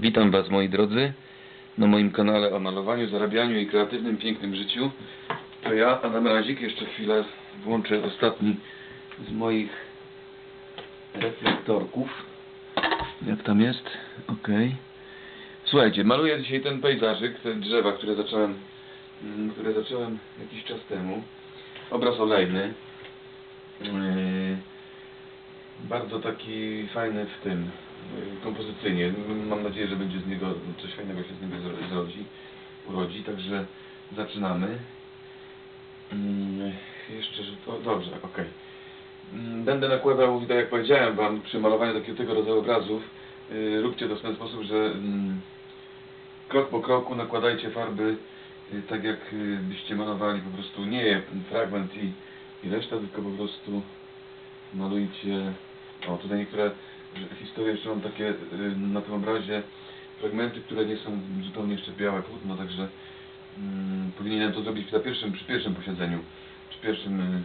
Witam Was moi drodzy na moim kanale o malowaniu, zarabianiu i kreatywnym, pięknym życiu. To ja, Adam Razik, jeszcze chwilę włączę ostatni z moich reflektorków. Jak tam jest? Ok. Słuchajcie, maluję dzisiaj ten pejzażyk, te drzewa, które zacząłem, mm, które zacząłem jakiś czas temu. Obraz olejny. Yy, bardzo taki fajny w tym kompozycyjnie. Mam nadzieję, że będzie z niego coś fajnego się z niego zro- zrodzi, urodzi, także zaczynamy. Mm, Jeszcze, że to dobrze, okej. Mm, Będę nakładał, tak jak powiedziałem Wam, przy malowaniu takiego tego rodzaju obrazów, y, róbcie to w ten sposób, że mm, krok po kroku nakładajcie farby y, tak jak y, byście malowali po prostu nie fragment i, i reszta, tylko po prostu malujcie o tutaj niektóre historie mam takie y, na tym obrazie fragmenty, które nie są zupełnie jeszcze białe płótno, także mm, powinienem to zrobić przy pierwszym, przy pierwszym posiedzeniu, przy pierwszym, y,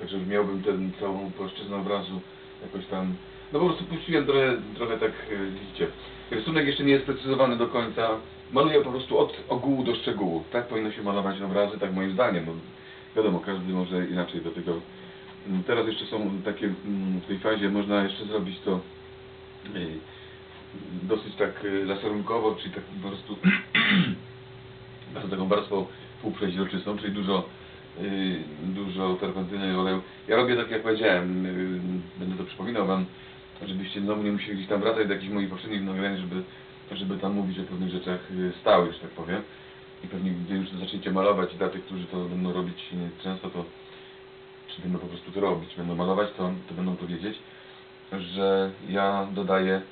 tak żeby miałbym ten całą płaszczyznę obrazu jakoś tam, no po prostu puściłem trochę, trochę tak, y, widzicie, rysunek jeszcze nie jest precyzowany do końca, maluję po prostu od ogółu do szczegółu, tak powinno się malować obrazy, tak moim zdaniem, no, wiadomo, każdy może inaczej do tego Teraz jeszcze są takie mm, w tej fazie, można jeszcze zrobić to y, dosyć tak y, laserunkowo, czyli tak po prostu bardzo taką warstwą półprzeźroczystą, czyli dużo y, dużo terpentyny i oleju. Ja robię tak jak powiedziałem, będę to przypominał wam, żebyście znowu nie musieli gdzieś tam wracać do jakichś moich poprzednich nagrań, żeby, żeby tam mówić o pewnych rzeczach stałych, że tak powiem. I pewnie gdy już zaczniecie malować i dla tych, którzy to będą robić często, to czy będą po prostu to robić, będą malować, to, to będą to wiedzieć, że ja dodaję,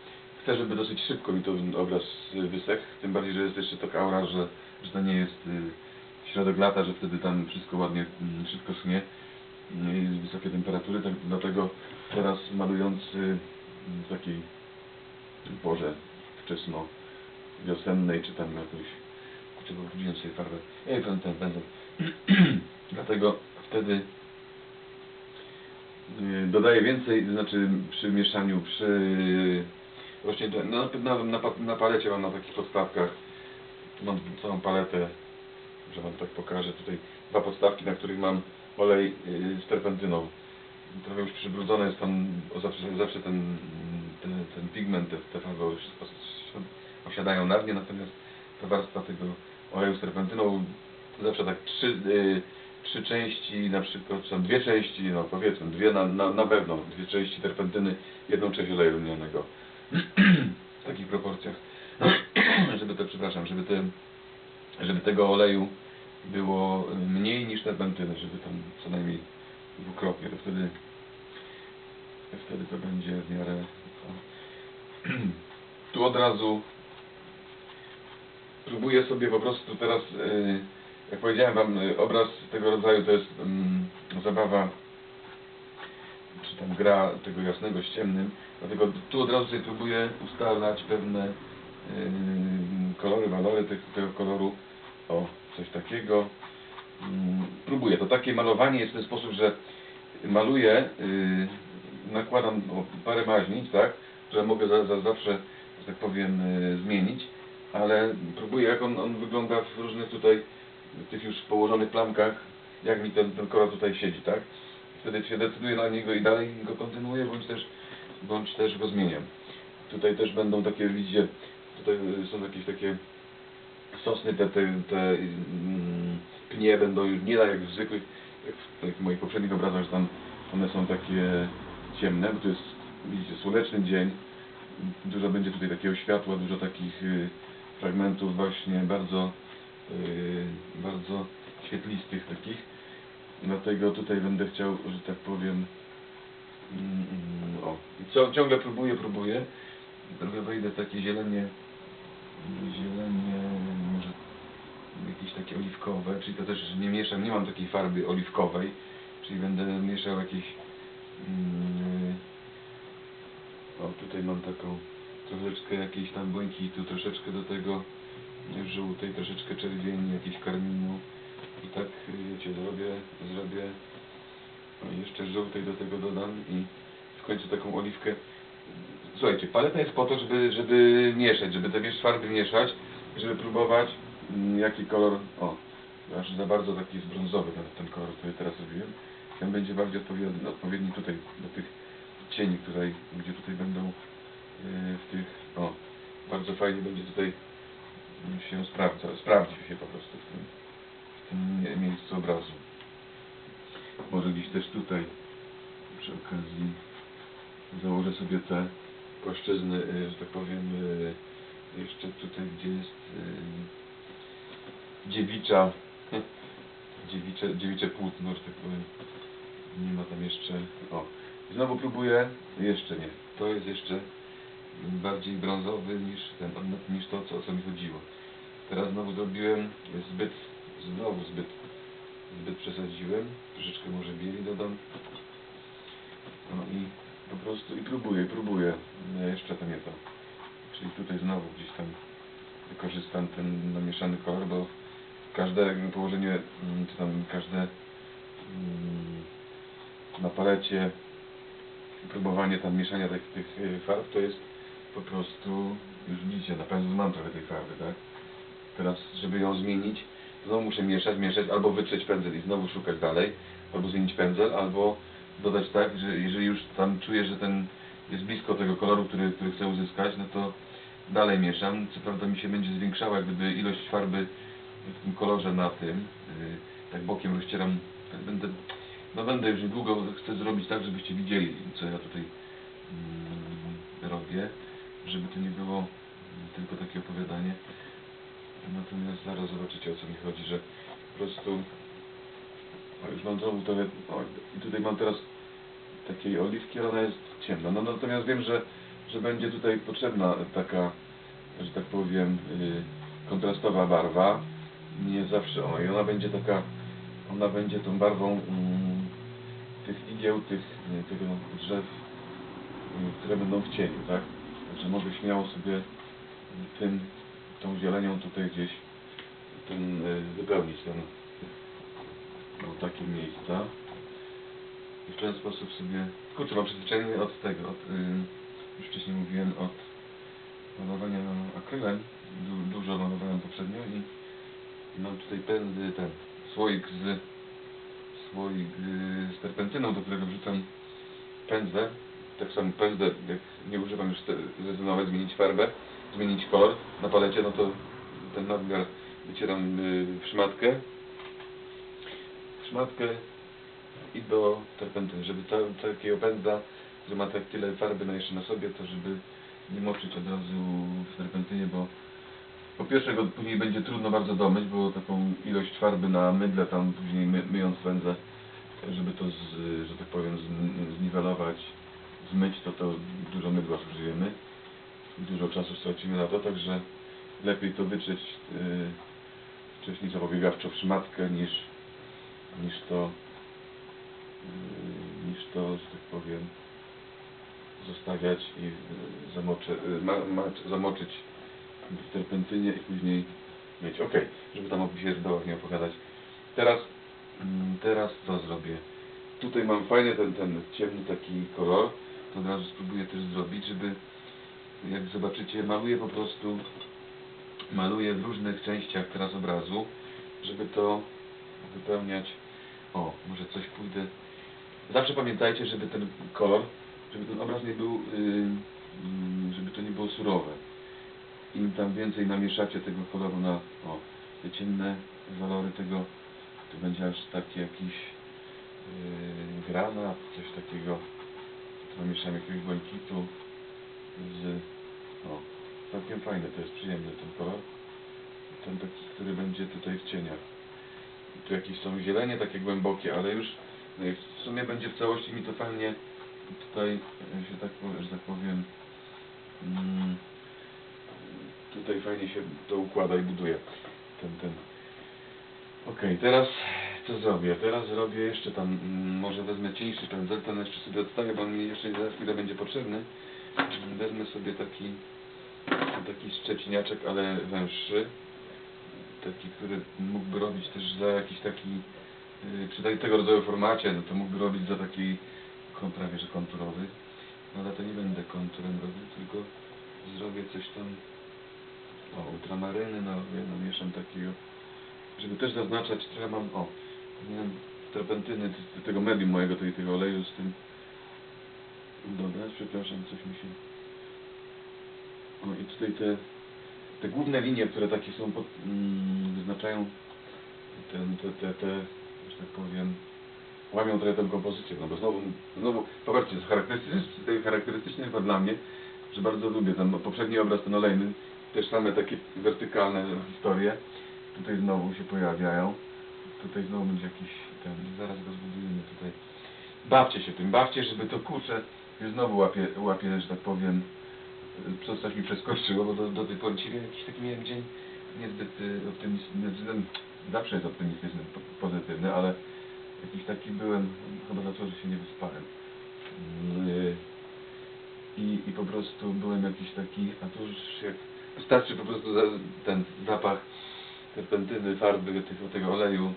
chcę, żeby dosyć szybko mi ten obraz wysechł, tym bardziej, że jest jeszcze taka aura, że, że to nie jest y, środek lata, że wtedy tam wszystko ładnie, mm, szybko schnie, y, jest wysokie temperatury, tak, dlatego teraz malując y, w takiej porze wczesno wiosennej, czy tam jakoś, kurczę, bo sobie farbę, ej, ten, ten, będę, dlatego wtedy y, dodaję więcej, znaczy przy mieszaniu, przy właśnie na, na, na, na palecie mam na takich podstawkach mam całą paletę, że wam tak pokażę tutaj dwa podstawki, na których mam olej y, z terpentyną trochę już przybrudzone jest tam zawsze, zawsze ten, ten, ten pigment, te, te farby osiadają na dnie, natomiast ta warstwa tego oleju z terpentyną zawsze tak trzy, y, trzy części, na przykład, tam dwie części, no powiedzmy, dwie na, na, na pewno, dwie części terpentyny, jedną część oleju lnianego. w takich proporcjach. żeby to, przepraszam, żeby te, żeby tego oleju było mniej niż terpentyny, żeby tam co najmniej dwukrotnie, to wtedy wtedy to będzie w miarę tu od razu próbuję sobie po prostu teraz y, jak powiedziałem wam y, obraz tego rodzaju to jest mm, zabawa czy tam gra tego jasnego z ciemnym. Dlatego tu od razu sobie próbuję ustalać pewne y, kolory, walory tego, koloru. O, coś takiego. Mm, próbuję. To takie malowanie jest w ten sposób, że maluję, yy, nakładam o, parę maźnic, tak, które mogę za, za zawsze, że tak powiem, yy, zmienić, ale próbuję jak on, on wygląda w różnych tutaj, tych już położonych plamkach, jak mi ten, ten kolor tutaj siedzi, tak. Wtedy się decyduję na niego i dalej go kontynuuję, bądź też, bądź też go zmieniam. Tutaj też będą takie, widzicie, tutaj są jakieś takie sosny, te, te, te mm, pnie będą już nie tak jak w zwykłych, jak w, jak w moich poprzednich obrazach, tam one są takie ciemne, bo to jest, widzicie, słoneczny dzień, dużo będzie tutaj takiego światła, dużo takich y, fragmentów właśnie bardzo, bardzo świetlistych takich, dlatego tutaj będę chciał, że tak powiem, mm, o, ciągle próbuję, próbuję, trochę wejdę takie zielenie, zielenie, może jakieś takie oliwkowe, czyli to też nie mieszam, nie mam takiej farby oliwkowej, czyli będę mieszał jakieś mm, o tutaj mam taką troszeczkę jakiejś tam błękitu, troszeczkę do tego żółtej, troszeczkę czerwieni, jakiś karminu i tak wiecie, zrobię, zrobię. O, jeszcze żółtej do tego dodam i w końcu taką oliwkę. Słuchajcie, paleta jest po to, żeby, żeby mieszać, żeby te farby mieszać, żeby próbować mm, jaki kolor, o, aż za bardzo taki jest brązowy ten, kolor, który teraz robiłem. Ten będzie bardziej odpowiedni, odpowiedni tutaj do tych cieni, które, gdzie tutaj będą yy, w tych, o, bardzo fajnie będzie tutaj się sprawdza, sprawdzi się po prostu w tym, w tym mie- miejscu obrazu. Może gdzieś też tutaj przy okazji założę sobie te płaszczyzny, y, że tak powiem, y, jeszcze tutaj, gdzie jest y, dziewicza, dziewicze, dziewicze płótno, że tak powiem. Nie ma tam jeszcze, o, znowu próbuję, jeszcze nie, to jest jeszcze bardziej brązowy niż ten, niż to, co, o co mi chodziło. Teraz znowu zrobiłem zbyt, znowu zbyt, zbyt przesadziłem, troszeczkę może bieli dodam. No i po prostu, i próbuję, próbuję, No, jeszcze to nie to. Czyli tutaj znowu gdzieś tam wykorzystam ten namieszany kolor, bo każde położenie, mm, czy tam każde mm, na palecie próbowanie tam mieszania tych, tych farb to jest po prostu, już widzicie, na pewno mam trochę tej farby, tak? Teraz, żeby ją zmienić, znowu muszę mieszać, mieszać, albo wytrzeć pędzel i znowu szukać dalej, albo zmienić pędzel, albo dodać tak, że jeżeli już tam czuję, że ten jest blisko tego koloru, który, który chcę uzyskać, no to dalej mieszam. Co prawda mi się będzie zwiększała gdyby ilość farby w tym kolorze na tym. Yy, tak bokiem rozcieram. Tak będę, no będę już niedługo, chcę zrobić tak, żebyście widzieli, co ja tutaj mm, robię, żeby to nie było tylko takie opowiadanie. Natomiast zaraz zobaczycie o co mi chodzi, że po prostu o, już mam znowu to, o, i tutaj mam teraz takiej oliwki, ale ona jest ciemna. No natomiast wiem, że, że będzie tutaj potrzebna taka, że tak powiem, y, kontrastowa barwa. Nie zawsze, o i ona będzie taka, ona będzie tą barwą mm, tych igieł, tych, y, tego drzew, y, które będą w cieniu, tak? Także mogę śmiało sobie tym, tą zielenią tutaj gdzieś ten, wypełnić ten, no, takie miejsca. I w ten sposób sobie... Kurczę, mam przyzwyczajenie od tego, od, y, już wcześniej mówiłem, od malowania akrylem. Du, dużo malowałem poprzednio i, i mam tutaj pędy, ten słoik z słoik z terpentyną, do którego wrzucam pędzle. Tak samo pędzle, jak nie używam już zrezygnować, zmienić farbę, zmienić kolor na palecie, no to ten nadmiar wycieram y, w szmatkę. W szmatkę i do terpentyny, żeby ta, takiego pędzla, który ma tak tyle farby na jeszcze na sobie, to żeby nie moczyć od razu w terpentynie, bo po pierwsze go później będzie trudno bardzo domyć, bo taką ilość farby na mydle tam później my, myjąc pędzle, żeby to, z, że tak powiem, zniwelować, zmyć, to to dużo mydła zużyjemy. Dużo czasu stracimy na to, także lepiej to wytrzeć yy, wcześniej zapobiegawczo w szmatkę niż, niż to yy, niż to, że tak powiem, zostawiać i yy, yy, zamoczyć w terpentynie i później mieć. Ok, żeby tam o pierdołach nie opowiadać. Teraz, mm, teraz co zrobię? Tutaj mam fajny ten, ten ciemny taki kolor, to od razu spróbuję też zrobić, żeby jak zobaczycie, maluję po prostu maluję w różnych częściach teraz obrazu, żeby to wypełniać. O, może coś pójdę. Zawsze pamiętajcie, żeby ten kolor, żeby ten obraz nie był, yy, żeby to nie było surowe. Im tam więcej namieszacie tego koloru na, o, te ciemne walory tego, to będzie aż taki jakiś yy, granat, coś takiego. Tu namieszam jakiegoś błękitu z, o, całkiem fajny, to jest przyjemny ten kolor. Ten taki, który będzie tutaj w cieniach. Tu jakieś są zielenie takie głębokie, ale już no w sumie będzie w całości mi to fajnie tutaj, e, się tak, że tak powiem, mm, tutaj fajnie się to układa i buduje ten, ten. Okej, teraz co zrobię? Teraz zrobię jeszcze tam, mm, może wezmę cieńszy pędzel, ten jeszcze sobie odstawię, bo on mi jeszcze za chwilę będzie potrzebny. Mm, Wezmę sobie taki, taki szczeciniaczek, ale węższy. Taki, który mógłby robić też za jakiś taki, yy, przy tej- tego rodzaju formacie, no to mógłby robić za taki prawie że konturowy. ale to nie będę konturem robił, tylko zrobię coś tam, o, ultramaryny, no, namieszam takiego, żeby też zaznaczać, trochę mam, o, powinienem terpentyny z- z tego medium mojego, tej, tego oleju z tym dodać, przepraszam, coś mi się... O i tutaj te, te główne linie, które takie są, pod, mm, wyznaczają ten, te, te, te, że tak powiem, łamią trochę tę kompozycję, no bo znowu, znowu, popatrzcie, charakterystyczne, charakterystyczne chyba dla mnie, że bardzo lubię ten poprzedni obraz, ten olejny, też same takie wertykalne historie, tutaj znowu się pojawiają, tutaj znowu będzie jakiś ten, zaraz go zbudujemy tutaj. Bawcie się tym, bawcie, żeby to kurczę, już znowu łapie, łapie, że tak powiem, co coś mi przeskoczyło, bo do, do tej pory dzisiaj jakiś taki miałem dzień niezbyt y, optymistyczny, znaczy, zawsze jest optymistyczny, po- pozytywny, ale jakiś taki byłem, chyba dlatego, że się nie wyspałem. Y, I, I po prostu byłem jakiś taki, a tu już jak wystarczy po prostu ten zapach terpentyny, farby, tego, tego oleju,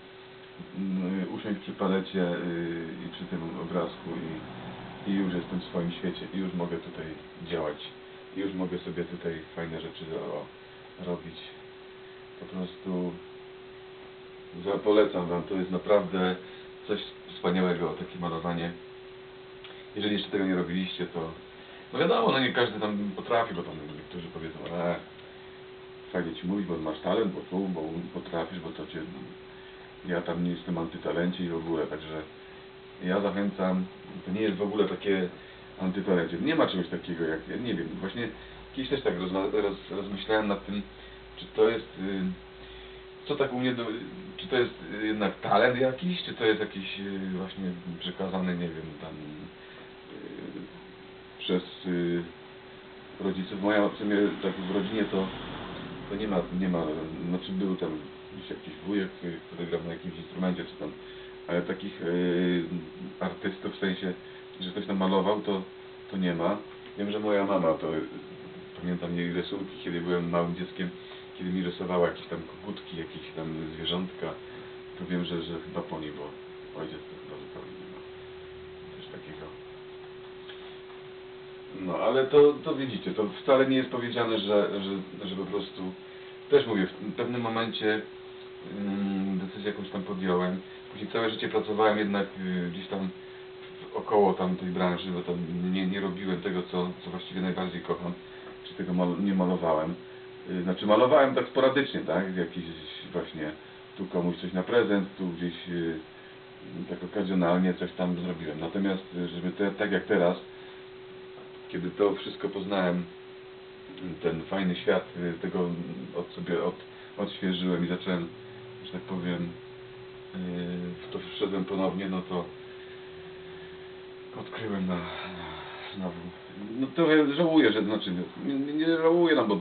usiąść przy palecie y, i przy tym obrazku i, i już jestem w swoim świecie i już mogę tutaj działać. I już mogę sobie tutaj fajne rzeczy robić. Po prostu polecam Wam, to jest naprawdę coś wspaniałego, takie malowanie. Jeżeli jeszcze tego nie robiliście, to no wiadomo, no nie każdy tam potrafi, bo tam niektórzy powiedzą, e, fajnie Ci mówić, bo masz talent, bo tu, bo potrafisz, bo to Cię... Ja tam nie jestem antytalencie i w ogóle, także ja zachęcam, to nie jest w ogóle takie antytalencie. Nie ma czegoś takiego jak, ja nie wiem, właśnie kiedyś też tak rozma- roz, rozmyślałem nad tym, czy to jest, y, co tak u mnie, do, czy to jest jednak talent jakiś, czy to jest jakiś y, właśnie przekazany, nie wiem, tam y, przez rodziców. Moja w sumie tak w rodzinie to, to nie ma, nie ma, znaczy był tam gdzieś jakiś wujek, y, który grał na jakimś instrumencie czy tam, ale takich y, artystów w sensie, że ktoś tam malował, to, to nie ma. Wiem, że moja mama to, pamiętam jej rysunki, kiedy byłem małym dzieckiem, kiedy mi rysowała jakieś tam kogutki, jakieś tam zwierzątka, to wiem, że, że chyba po niej, bo ojciec to chyba zupełnie nie ma. Coś takiego. No, ale to, to widzicie, to wcale nie jest powiedziane, że, że, że po prostu, też mówię, w pewnym momencie decyzję jakąś tam podjąłem. Później całe życie pracowałem jednak y, gdzieś tam około tamtej branży, bo tam nie, nie robiłem tego, co, co właściwie najbardziej kocham, czy tego mal, nie malowałem. Y, Znaczy malowałem tak sporadycznie, tak, jakiś właśnie tu komuś coś na prezent, tu gdzieś y, tak okazjonalnie coś tam zrobiłem. Natomiast, żeby te, tak jak teraz, kiedy to wszystko poznałem, ten fajny świat, tego od sobie od, odświeżyłem i zacząłem, że tak powiem, y, w to wszedłem ponownie, no to odkryłem na, znowu. No trochę żałuję, że znaczy nie, nie, żałuję, no bo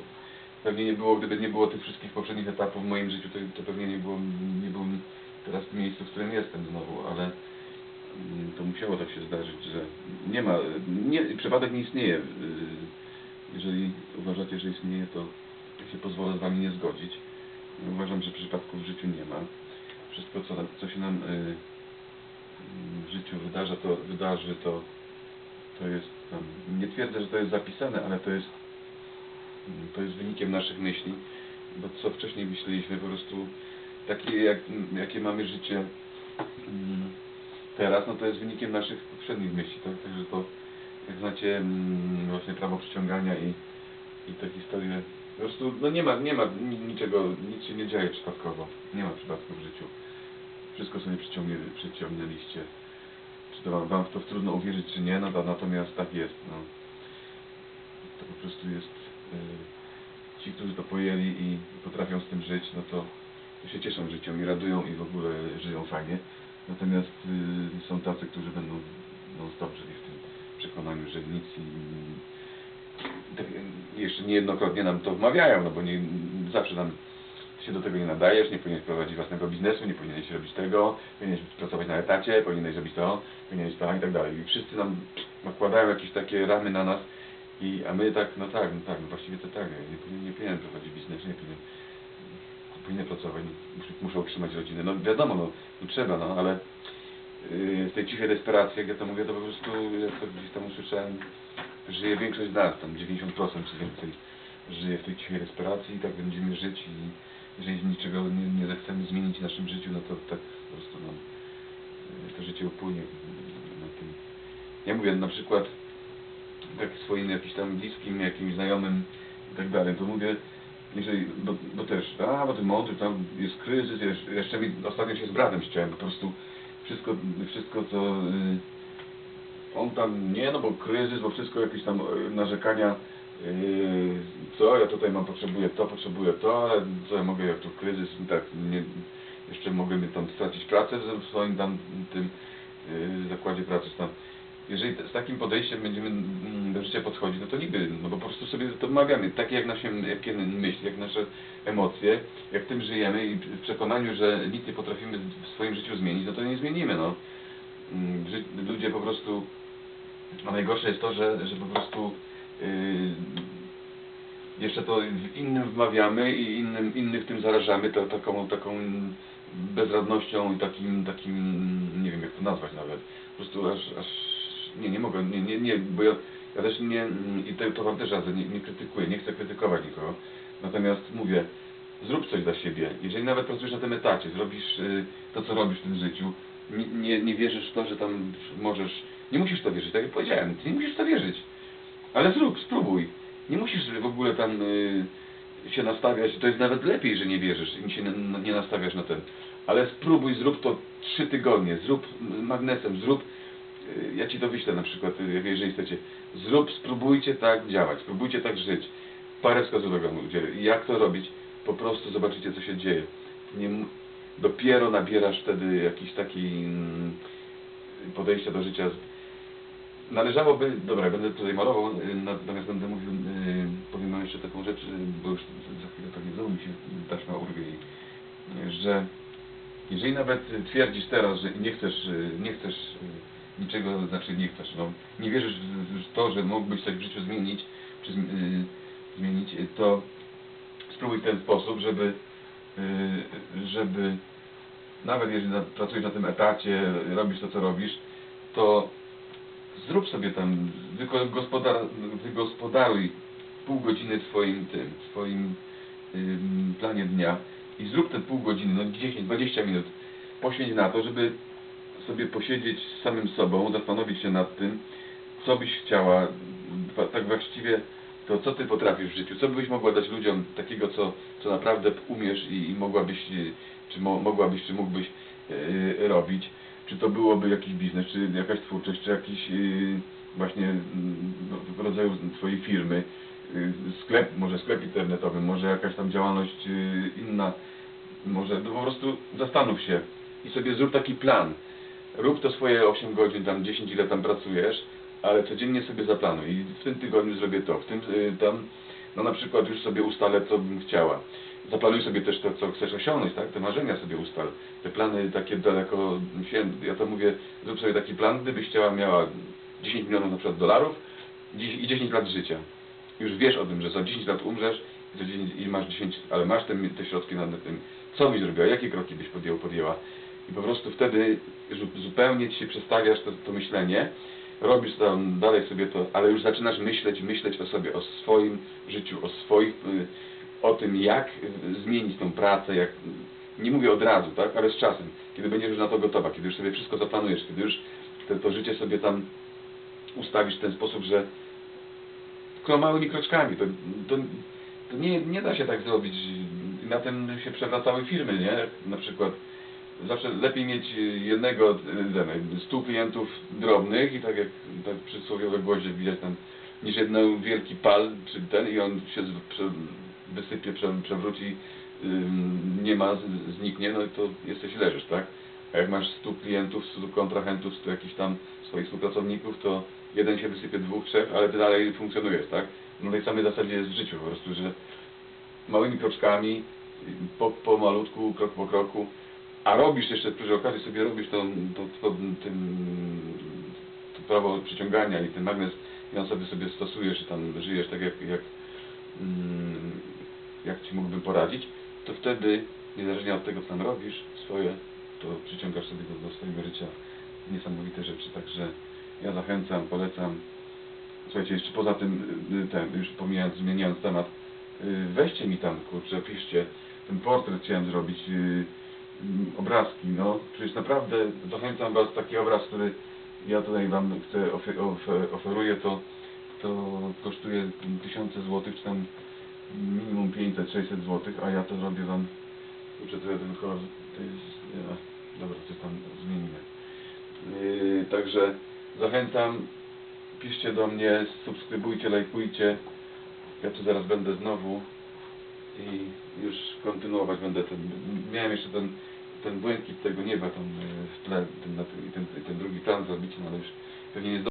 pewnie nie było, gdyby nie było tych wszystkich poprzednich etapów w moim życiu, to, to pewnie nie, było, nie byłbym teraz w miejscu, w którym jestem znowu, ale mm, to musiało tak się zdarzyć, że nie ma, nie, przypadek nie istnieje. Yy, Jeżeli uważacie, że istnieje, to się pozwolę z Wami nie zgodzić. Uważam, że przypadków w życiu co, co się nam yy, w życiu wydarza, to wydarzy, to, to jest tam, nie twierdzę, że to jest zapisane, ale to jest, to jest wynikiem naszych myśli, bo co wcześniej myśleliśmy, po prostu takie, jak, jakie mamy życie mm, teraz, no to jest wynikiem naszych poprzednich myśli, tak? Także to, jak znacie mm, właśnie prawo przyciągania i, i te historie, po prostu, no nie ma, nie ma ni- niczego, nic się nie dzieje przypadkowo, nie ma przypadku w życiu. Wszystko sobie przyciągnęliście. Czy to wam, wam w to trudno uwierzyć, czy nie, no to, natomiast tak jest, no. To po prostu jest, y, ci, którzy to pojęli i potrafią z tym żyć, no to, to się cieszą życiem i radują i w ogóle żyją fajnie. Natomiast y, są tacy, którzy będą non stop żyli w tym przekonaniu, że nic im, tak, y, jeszcze niejednokrotnie nam to wmawiają, no bo nie, zawsze nam się do tego nie nadajesz, nie powinieneś prowadzić własnego biznesu, nie powinieneś robić tego, powinieneś pracować na etacie, powinieneś robić to, powinieneś to i tak dalej. I wszyscy nam nakładają jakieś takie ramy na nas, i, a my tak, no tak, no tak, no właściwie to tak, nie, powinien, nie powinienem prowadzić biznesu, nie powinienem, pracować, muszę, muszę utrzymać rodzinę. No wiadomo, no, no trzeba, no, ale yy, w tej cichej desperacji, jak ja to mówię, to po prostu, jak to gdzieś tam usłyszałem, żyje większość z nas, tam 90% czy więcej żyje w tej cichej respiracji i tak będziemy żyć i jeżeli niczego nie, nie zechcemy zmienić w naszym życiu, no to tak po prostu nam e, to życie upłynie na tym. Ja mówię na przykład tak swoim jakimś tam bliskim, jakimś znajomym i tak dalej, to mówię, jeżeli, bo, bo też, a bo ty mądry, tam jest kryzys, jeszcze, mi ostatnio się z bratem ściąłem, po prostu wszystko, wszystko co y, on tam, nie no bo kryzys, bo wszystko jakieś tam y, narzekania, co ja tutaj mam, potrzebuję to, potrzebuję to, ale co ja mogę, jak tu kryzys, tak, nie, jeszcze mogę mi tam stracić pracę w swoim tam tym y, zakładzie pracy, tam jeżeli z takim podejściem będziemy mm, do życia podchodzić, no to nigdy, no bo po prostu sobie to omawiamy, takie jak nasze jakie myśli, jak nasze emocje, jak tym żyjemy i w przekonaniu, że nic nie potrafimy w swoim życiu zmienić, no to nie zmienimy, no. Mm, Ludzie po prostu, a najgorsze jest to, że, że po prostu yy, jeszcze to innym wmawiamy i innym, innych tym zarażamy, to, taką, taką bezradnością i takim, takim, nie wiem jak to nazwać nawet, po prostu aż, aż nie, nie mogę, nie, nie, nie bo ja, ja też nie, i te, to wam też radzę, nie, nie krytykuję, nie chcę krytykować nikogo, natomiast mówię, zrób coś dla siebie, jeżeli nawet pracujesz na tym etacie, zrobisz y, to, co robisz w tym życiu, nie, nie, nie wierzysz w to, że tam możesz, nie musisz to wierzyć, tak jak powiedziałem, ty nie musisz to wierzyć, ale zrób, spróbuj, nie musisz w ogóle tam y, się nastawiać, to jest nawet lepiej, że nie wierzysz i się nie nastawiasz na ten. Ale spróbuj, zrób to trzy tygodnie, zrób magnesem, zrób, y, ja Ci to wyślę na przykład, y, jeżeli chcecie, zrób, spróbujcie tak działać, spróbujcie tak żyć. Parę wskazówek Wam udzielę. Jak to robić? Po prostu zobaczycie, co się dzieje. Nie, dopiero nabierasz wtedy jakiś taki mm, podejścia do życia Należałoby, dobra, będę tutaj malował, y, natomiast będę mówił, y, powiem wam jeszcze taką rzecz, y, bo już za chwilę pewnie znowu mi się taśma urwie, że jeżeli nawet twierdzisz teraz, że nie chcesz, nie chcesz niczego, znaczy nie chcesz, no, nie wierzysz w to, że mógłbyś coś w życiu zmienić, czy zmi- zmienić, to spróbuj w ten sposób, żeby, żeby nawet jeżeli pracujesz na tym etacie, robisz to, co robisz, to zrób sobie tam, wygospodar, wygospodaruj pół godziny w swoim tym, w swoim ym, planie dnia i zrób te pół godziny, no 10-20 minut, poświęć na to, żeby sobie posiedzieć z samym sobą, zastanowić się nad tym, co byś chciała, tak właściwie to co ty potrafisz w życiu, co byś mogła dać ludziom takiego, co, co naprawdę umiesz i, i mogłabyś, czy mo, mogłabyś, czy mógłbyś y, robić czy to byłoby jakiś biznes, czy jakaś twórczość, czy jakiś yy, właśnie yy, w rodzaju twojej firmy, yy, sklep, może sklep internetowy, może jakaś tam działalność yy, inna, może no po prostu zastanów się i sobie zrób taki plan. Rób to swoje 8 godzin, tam 10 ile tam pracujesz, ale codziennie sobie zaplanuj i w tym tygodniu zrobię to, w tym tam, no na przykład już sobie ustalę co bym chciała. Zaplanuj sobie też to, co chcesz osiągnąć, tak? Te marzenia sobie ustal. Te plany takie daleko. Ja to mówię, zrób sobie taki plan, gdybyś chciała miała 10 milionów na przykład dolarów i 10 lat życia. Już wiesz o tym, że za 10 lat umrzesz i, za 10, i masz 10, ale masz te, te środki na tym. Co byś zrobiła? Jakie kroki byś podjął, podjęła? I po prostu wtedy zu- zupełnie ci się przestawiasz to, to myślenie, robisz tam dalej sobie to, ale już zaczynasz myśleć, myśleć o sobie, o swoim życiu, o swoich, y, o tym jak zmienić tą pracę, jak, nie mówię od razu, tak, ale z czasem, kiedy będziesz już na to gotowa, kiedy już sobie wszystko zaplanujesz, kiedy już te, to życie sobie tam ustawisz w ten sposób, że tylko małymi kroczkami, to, to, to nie, nie da się tak zrobić, na tym się przewracały firmy, nie, na przykład zawsze lepiej mieć jednego, y, ten, stu klientów drobnych i tak jak tak przysłowiowe gwoździe widać tam, niż jeden wielki pal, czy ten i on się wysypie, prze, przewróci, nie ma, zniknie, no i to jesteś leżysz, tak? A jak masz 100 klientów, 100 kontrahentów, 100 jakichś tam swoich współpracowników, to jeden się wysypie, dwóch, trzech, ale ty dalej funkcjonujesz, tak? No tej samej zasadzie jest w życiu po prostu, że małymi kroczkami, po, po malutku, krok po kroku, a robisz jeszcze przy okazji sobie robisz tą, to prawo przyciągania i ten magnes i on sobie sobie stosujesz i tam żyjesz tak jak, jak, mm, jak ci mógłbym poradzić, to wtedy niezależnie od tego co tam robisz swoje, to przyciągasz sobie do, do swojego życia niesamowite rzeczy. Także ja zachęcam, polecam Słuchajcie, jeszcze poza tym, y, ten, już pomijając, zmieniając temat, y, weźcie mi tam, kurczę, piszcie, ten portret chciałem zrobić, y, obrazki, no, przecież naprawdę zachęcam Was, taki obraz, który ja tutaj Wam chcę, ofe, ofe, oferuję, to, to kosztuje tysiące złotych, czy tam minimum 500-600 złotych, a ja to zrobię Wam, kurczę, ja ten kolor, to jest, nie, dobra, coś tam zmienimy. Yy, także zachęcam, piszcie do mnie, subskrybujcie, lajkujcie. Ja tu zaraz będę znowu i już kontynuować będę ten. Miałem jeszcze ten, ten błękit tego nieba tam yy, w tle, ten, ten, ten, ten drugi plan zrobić, no ale już pewnie nie